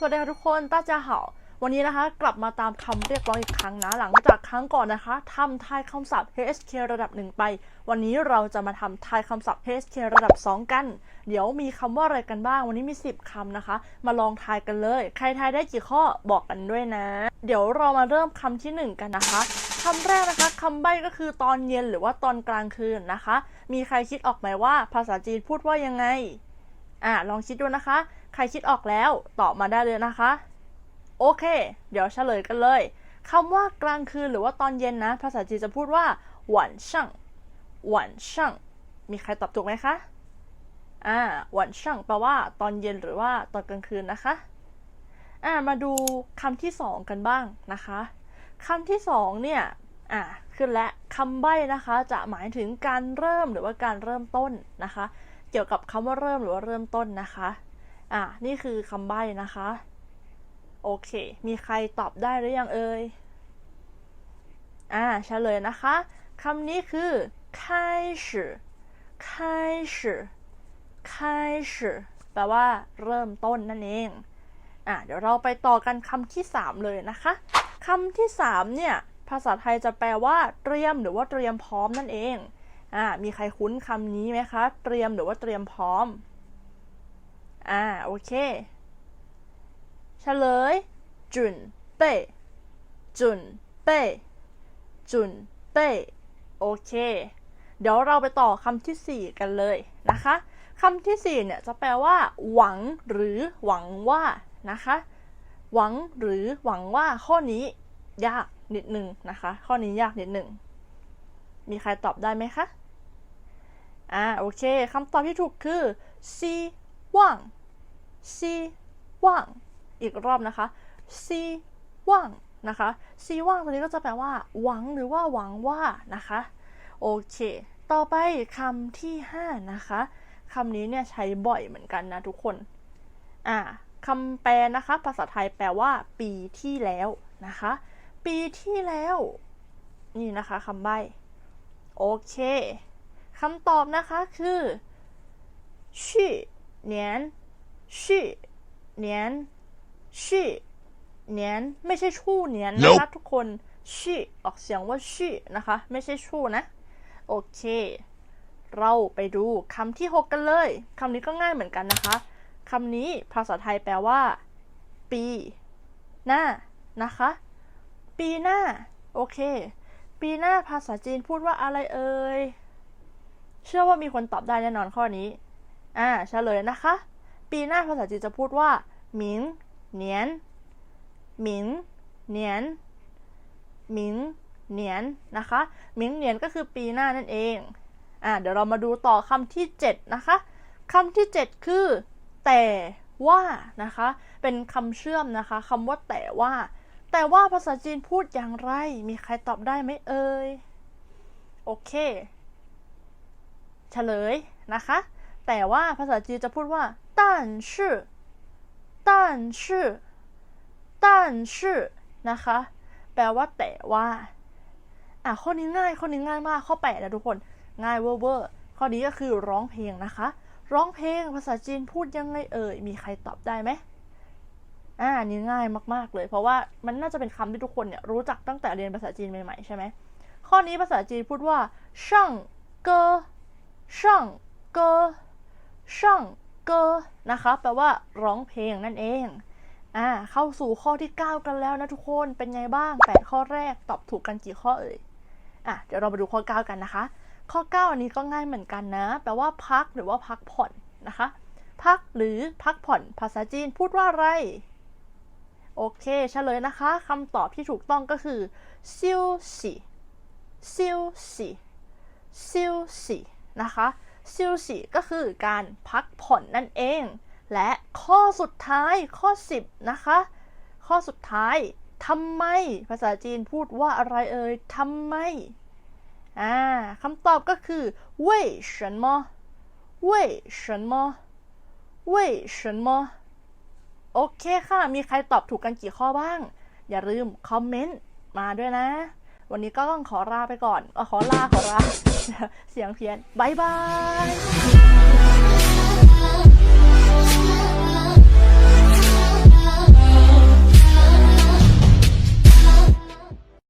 สวัสดีค่ะทุกคนต้าจาเหาวันนี้นะคะ กลับมาตามคำเรียกร้องอีกครั้งนะ หลังจากครั้งก่อนนะคะทำทายคำศัพท์ HSK ระดับ1ไป วันนี้เราจะมาทำทายคำศัพท์ HSK ระดับ 2 กัน เดี๋ยวมีคำว่าอะไรกันบ้าง วันนี้มี 10คำนะคะ มาลองทายกันเลย ใครทายได้กี่ข้อบอกกันด้วยนะ เดี๋ยวเรามาเริ่มคำที่ 1 กันนะคะคำแรกนะคะคำใบ้ก็คือตอนเย็นหรือว่าตอนกลางคืนนะคะ มีใครคิดออกไหมว่าภาษาจีนพูดว่ายังไง อะลองคิดดูนะคะ ใครคิดออกแล้วตอบมาได้เลยนะคะ โอเค เดี๋ยวเฉลยกันเลยคำว่ากลางคืนหรือว่าตอนเย็นนะ ภาษาจีนจะพูดว่าหวันช่างหวันช่างมีใครตอบถูกไหมคะอ่าหวันช่างแปลว่าตอนเย็นหรือว่าตอนกลางคืนนะคะอ่ามาดูคำที่สองกันบ้างนะคะคำที่สองเนี่ยอ่าขึ้นและคำใบ้นะคะ จะหมายถึงการเริ่มหรือว่าการเริ่มต้นนะคะ เกี่ยวกับคำว่าเริ่มหรือว่าเริ่มต้นนะคะ อ่านี่คือคำใบ้นะคะ โอเค มีใครตอบได้หรือยังเอ่ย อ่าเฉลยนะคะ คำนี้คือ开始开始开始แปลว่า เริ่มต้นนั่นเอง อ่าเดี๋ยวเราไปต่อกันคำที่ 3 เลยนะคะคำที่ 3 เนี่ย ภาษาไทยจะแปลว่า เตรียมหรือว่าเตรียมพร้อมนั่นเอง อ่ามีใครคุ้นคำนี้ไหมคะ เตรียมหรือว่าเตรียมพร้อม อ่า โอเคเฉลยจุนเป้จุนเป้จุนเป้โอเค เดี๋ยวเราไปต่อคำที่ 4 กันเลยนะคะคำที่ 4 เนี่ยจะแปลว่า หวังหรือหวังว่านะคะ หวังหรือหวังว่าข้อนี้ยากนิดนึงนะคะ ข้อนี้ยากนิดนึงมีใครตอบได้ไหมคะ อ่าโอเคคำตอบที่ถูกคือซีว่างซีว่าง อีกรอบนะคะซีว่างนะคะซีว่างตัวนี้ก็จะแปลว่า หวังหรือว่าหวังว่านะคะ โอเค ต่อไปคำที่ 5 นะคะคำนี้เนี่ยใช้บ่อยเหมือนกันนะทุกคน อ่าคำแปลนะคะ ภาษาไทยแปลว่า ปีที่แล้วนะคะ ปีที่แล้ว นี่นะคะคำใบ้โอเค คำตอบนะคะคือชื่อเนียนชื่เนียนชื่เนียนไม่ใช่ชู่เนียนนะคะทุกคนชื่ออกเสียงว่าชื่นะคะ ไม่ใช่ชู่นะ โอเค เราไปดูคำที่หกกันเลยคำนี้ก็ง่ายเหมือนกันนะคะคำนี้ภาษาไทยแปลว่า ปี หน้านะคะ ปีหน้า โอเค ปีหน้าภาษาจีนพูดว่าอะไรเอ่ย เชื่อว่ามีคนตอบได้แน่นอนข้อนี้ อ่าเฉลยนะคะ ปีหน้าภาษาจีนจะพูดว่าหมิงเหนียนหมิงเหนียนหมิงเหนียนนะคะหมิงเหนียนก็คือปีหน้านั่นเอง อ่าเดี๋ยวเรามาดูต่อคำที่ 7 นะคะคำที่ 7 คือ แต่ว่านะคะ เป็นคำเชื่อมนะคะคำว่าแต่ว่า แต่ว่าภาษาจีนพูดอย่างไร มีใครตอบได้ไหมเอ่ย โอเค เฉลยนะคะ แต่ว่าภาษาจีนจะพูดว่าแต่ชื่แต่แต่นะคะ แปลว่าแต่ว่า อะข้อนี้ง่ายข้อนี้ง่ายมากข้อแปดนะทุกคน ง่ายเวอร์เร์ข้อนี้ก็คือร้องเพลงนะคะ ร้องเพลงภาษาจีนพูดยังไงเอ่ย มีใครตอบได้ไหมอ่านี่ง่ายมาก ๆ เลย เพราะว่ามันน่าจะเป็นคำที่ทุกคนเนี่ยรู้จักตั้งแต่เรียนภาษาจีนใหม่ๆใช่ไหมข้อนี้ภาษาจีนพูดว่าช่างเกอ ช่างเกอช่างเกอนะคะแปลว่าร้องเพลงนั่นเองอ่าเข้าสู่ข้อที่ 9 กันแล้วนะทุกคนเป็นไงบ้าง 8 ข้อแรกตอบถูกกันกี่ข้อเอ่ยอะเดี๋ยวเรามาดูข้อ 9 กันนะคะ ข้อ 9 อันนี้ก็ง่ายเหมือนกันนะ แปลว่าพักหรือว่าพักผ่อนนะคะ พักหรือพักผ่อนภาษาจีนพูดว่าอะไรโอเคเฉลยนะคะคำตอบที่ถูกต้องก็คือซิวสีซิวสีซิวสี นะคะซิวสีก็คือการพักผ่อนนั่นเอง และข้อสุดท้ายข้อ 10 นะคะ ข้อสุดท้ายทำไม ภาษาจีนพูดว่าอะไรเอ่ยทำไม อ่าคำตอบก็คือ为什么为什么为什么โอเคค่ะ มีใครตอบถูกกันกี่ข้อบ้าง อย่าลืมคอมเมนต์มาด้วยนะ วันนี้ก็ต้องขอลาไปก่อนขอลาขอลาเสียงเพี้ยนบายบาย